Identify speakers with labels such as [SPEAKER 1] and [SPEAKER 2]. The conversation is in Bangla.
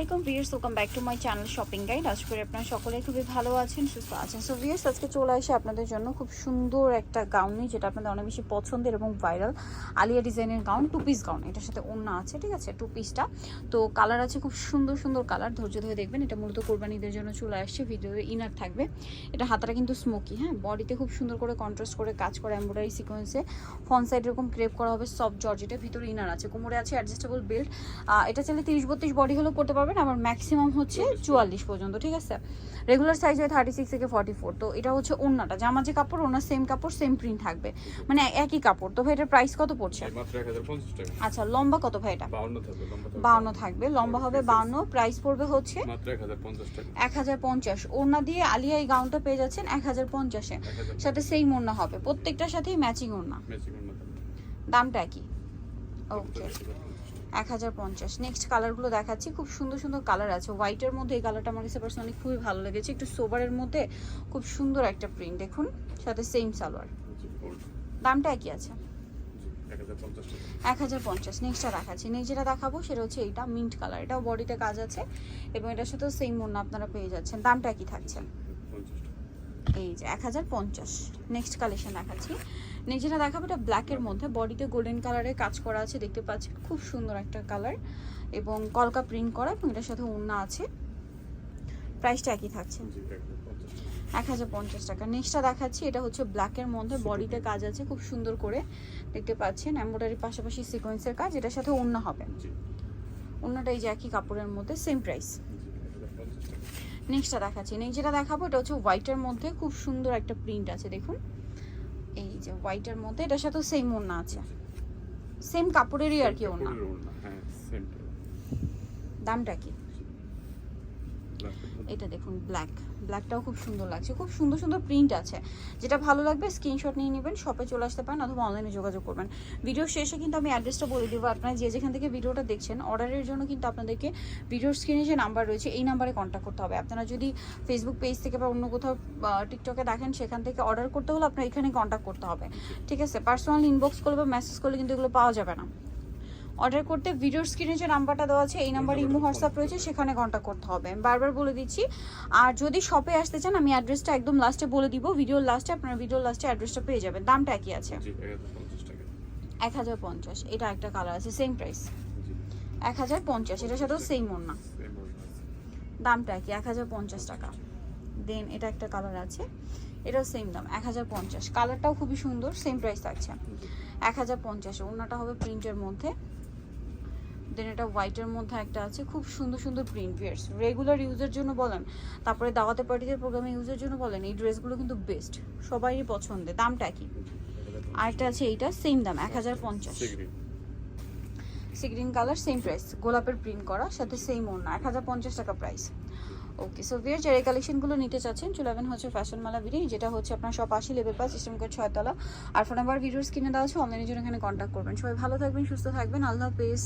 [SPEAKER 1] আসসালামাইকুম viewers welcome back to my channel shopping guide আজ করে আপনারা সকলে খুবই ভালো আছেন, সুস্থ আছেন। সো ভিয়ার্স আজকে চলে আসে আপনাদের জন্য খুব সুন্দর একটা গাউন যেটা আপনাদের অনেক বেশি পছন্দের এবং ভাইরাল আলিয়া ডিজাইনের গাউন টু পিস গাউন এটার সাথে ওড়না আছে, ঠিক আছে? টু। পিসটা তো কালার আছে খুব সুন্দর সুন্দর কালার ধৈর্য ধরে দেখবেন, এটা মূলত কোরবানিদের জন্য চলে আসছে ভিডিওতে ইনার থাকবে। এটা হাতাটা কিন্তু স্মোকি হ্যাঁ? বডিতে খুব সুন্দর করে কন্ট্রাস্ট করে কাজ করে এমব্রয়ডারি সিকোয়েন্সে ফ্রন্ট সাইড এরকম ক্রেপ করা হবে সফট জর্জেটের ভিতরে ইনার আছে। কোমরে আছে অ্যাডজাস্টেবল বেল্ট এটা চাইলে তিরিশ বত্রিশ বডি হলেও পড়তে পারবেন আবার ম্যাক্সিমাম হচ্ছে চুয়াল্লিশ পর্যন্ত ঠিক আছে? রেগুলার সাইজ হয় থার্টি সিক্স থেকে ফর্টি ফোর তো এটা হচ্ছে ওড়নাটা। জামা যে কাপড় ওনার সেম কাপড় সেম প্রিন্ট থাকবে। মানে একই কাপড়। তো ভাই এটার প্রাইস কত পড়ছে? আচ্ছা লম্বা কত ভাই এটা?
[SPEAKER 2] বাউন্ন থাকবে লম্বা
[SPEAKER 1] হবে বাউন্ন প্রাইস পড়বে হচ্ছে
[SPEAKER 2] এক হাজার পঞ্চাশ
[SPEAKER 1] ওড়না দিয়ে আলিয়া এই গাউনটা পেয়ে যাচ্ছেন এক হাজার পঞ্চাশে। সাথে সেই ওড়না হবে। প্রত্যেকটার সাথেই ম্যাচিং ওড়না। দামটা একই। ওকে
[SPEAKER 2] এক হাজার পঞ্চাশ।
[SPEAKER 1] নেক্সট কালারগুলো দেখাচ্ছি। খুব সুন্দর সুন্দর কালার আছে। হোয়াইটের মধ্যে এই কালারটা আমার কাছে পার্সোনালি খুবই ভালো লেগেছে। একটু সোবারের মধ্যে খুব সুন্দর একটা প্রিন্ট দেখুন। সাথে সেম সালোয়ার। দামটা একই আছে।
[SPEAKER 2] এক হাজার পঞ্চাশ
[SPEAKER 1] নেক্সটটা দেখাচ্ছি। নেক্সট যেটা দেখাবো সেটা হচ্ছে এইটা মিন্ট কালার এটাও বডিতে কাজ আছে এবং এটার সাথেও সেম মূল্য আপনারা পেয়ে যাচ্ছেন। দামটা একই থাকছে। এই যে এক হাজার পঞ্চাশ। নেক্সট কালেকশন দেখাচ্ছি। নেক্সট যেটা দেখাবো এটা ব্ল্যাকের মধ্যে। বডিতে গোল্ডেন কালারে কাজ করা আছে দেখতে পাচ্ছেন খুব সুন্দর একটা কালার এবং কলকা প্রিন্ট করা এবং এটার সাথে ওড়না আছে। প্রাইসটা একই থাকছে।
[SPEAKER 2] এক হাজার পঞ্চাশ টাকা।
[SPEAKER 1] নেক্সটটা দেখাচ্ছি এটা হচ্ছে ব্ল্যাকের মধ্যে। বডিতে কাজ আছে খুব সুন্দর করে। দেখতে পাচ্ছেন এমব্রয়ডারির পাশাপাশি সিকোয়েন্সের কাজ এটার সাথে ওড়না হবে। ওড়নাটা এই যে একই কাপড়ের মধ্যে সেম প্রাইস
[SPEAKER 2] জি এক হাজার পঞ্চাশ টাকা
[SPEAKER 1] নেক্সটটা দেখাচ্ছি। নেক্সট যেটা দেখাবো এটা হচ্ছে হোয়াইটের মধ্যে খুব সুন্দর একটা প্রিন্ট আছে দেখুন। এই যে হোয়াইটের মধ্যে এটার সাথে সেম ওড়না আছে। সেম কাপড়েরই আর কি ওড়না।
[SPEAKER 2] হ্যাঁ সেম
[SPEAKER 1] দামটা কি? এটা দেখুন ব্ল্যাক ব্ল্যাকটাও খুব সুন্দর লাগছে। খুব সুন্দর সুন্দর প্রিন্ট আছে। যেটা ভালো লাগবে স্ক্রিনশট নিয়ে নেবেন শপে চলে আসতে পারেন, অথবা অনলাইনে যোগাযোগ করবেন। ভিডিও শেষে কিন্তু আমি অ্যাড্রেসটা বলে দেবো। আপনারা যে যেখান থেকে ভিডিওটা দেখছেন অর্ডারের জন্য কিন্তু আপনাদেরকে ভিডিওর স্ক্রিনে যে নাম্বার রয়েছে, এই নাম্বারে কন্ট্যাক্ট করতে হবে। আপনারা যদি ফেসবুক পেজ থেকে বা অন্য কোথাও টিকটকে দেখেন, সেখান থেকে অর্ডার করতে হলে আপনার এখানে কন্ট্যাক্ট করতে হবে। ঠিক আছে? পার্সোনাল ইনবক্স করলে বা মেসেজ করলে কিন্তু এগুলো পাওয়া যাবে না। অর্ডার করতে ভিডিওর স্ক্রিনে যে নাম্বারটা দেওয়া আছে এই নাম্বারে ইমো হোয়াটসঅ্যাপ রয়েছে সেখানে কন্ট্যাক্ট করতে হবে। আমি বারবার বলে দিচ্ছি আর যদি শপে আসতে চান আমি অ্যাড্রেসটা একদম লাস্টে বলে দিব। ভিডিওর লাস্টে আপনার ভিডিওর লাস্টে অ্যাড্রেসটা পেয়ে যাবেন। দামটা একই আছে।
[SPEAKER 2] জি এক হাজার পঞ্চাশ
[SPEAKER 1] এটা একটা কালার আছে সেম প্রাইস এক হাজার পঞ্চাশ এটার সাথেও সেম
[SPEAKER 2] সেম
[SPEAKER 1] দামটা কি এক হাজার পঞ্চাশ টাকা। দেন এটা একটা কালার আছে এটাও সেম দাম এক হাজার পঞ্চাশ। কালারটাও খুবই সুন্দর সেম প্রাইস থাকছে। এক হাজার পঞ্চাশ ওড়নাটা হবে প্রিন্টের মধ্যে। দেন এটা হোয়াইটের মধ্যে একটা আছে। খুব সুন্দর সুন্দর প্রিন্ট ভিয়ার্স রেগুলার ইউজের জন্য বলেন তারপরে দাওয়াতে পার্টিদের প্রোগ্রামে ইউজের জন্য বলেন এই ড্রেসগুলো কিন্তু বেস্ট সবারই পছন্দের। দামটা কি? আরেকটা আছে এইটা সেম দাম এক হাজার পঞ্চাশ। Sea green. Colour same price গোলাপের প্রিন্ট করা সাথে সেম ওড়না। এক হাজার পঞ্চাশ টাকা প্রাইস ওকে সো ভিয়ার যারা এই কালেকশনগুলো নিতে চাচ্ছেন চলে যাবেন হচ্ছে ফ্যাশন মালা বিডি যেটা হচ্ছে আপনার সব আশি লেভেল পাস সিস্টেম কোড ছয়তলা। আর ফোন নাম্বার ভিডিওস কিনে দেওয়া আছে অনলাইনের জন্য এখানে কন্ট্যাক্ট করবেন। সবাই ভালো থাকবেন সুস্থ থাকবেন। আল্লাহ হাফেজ।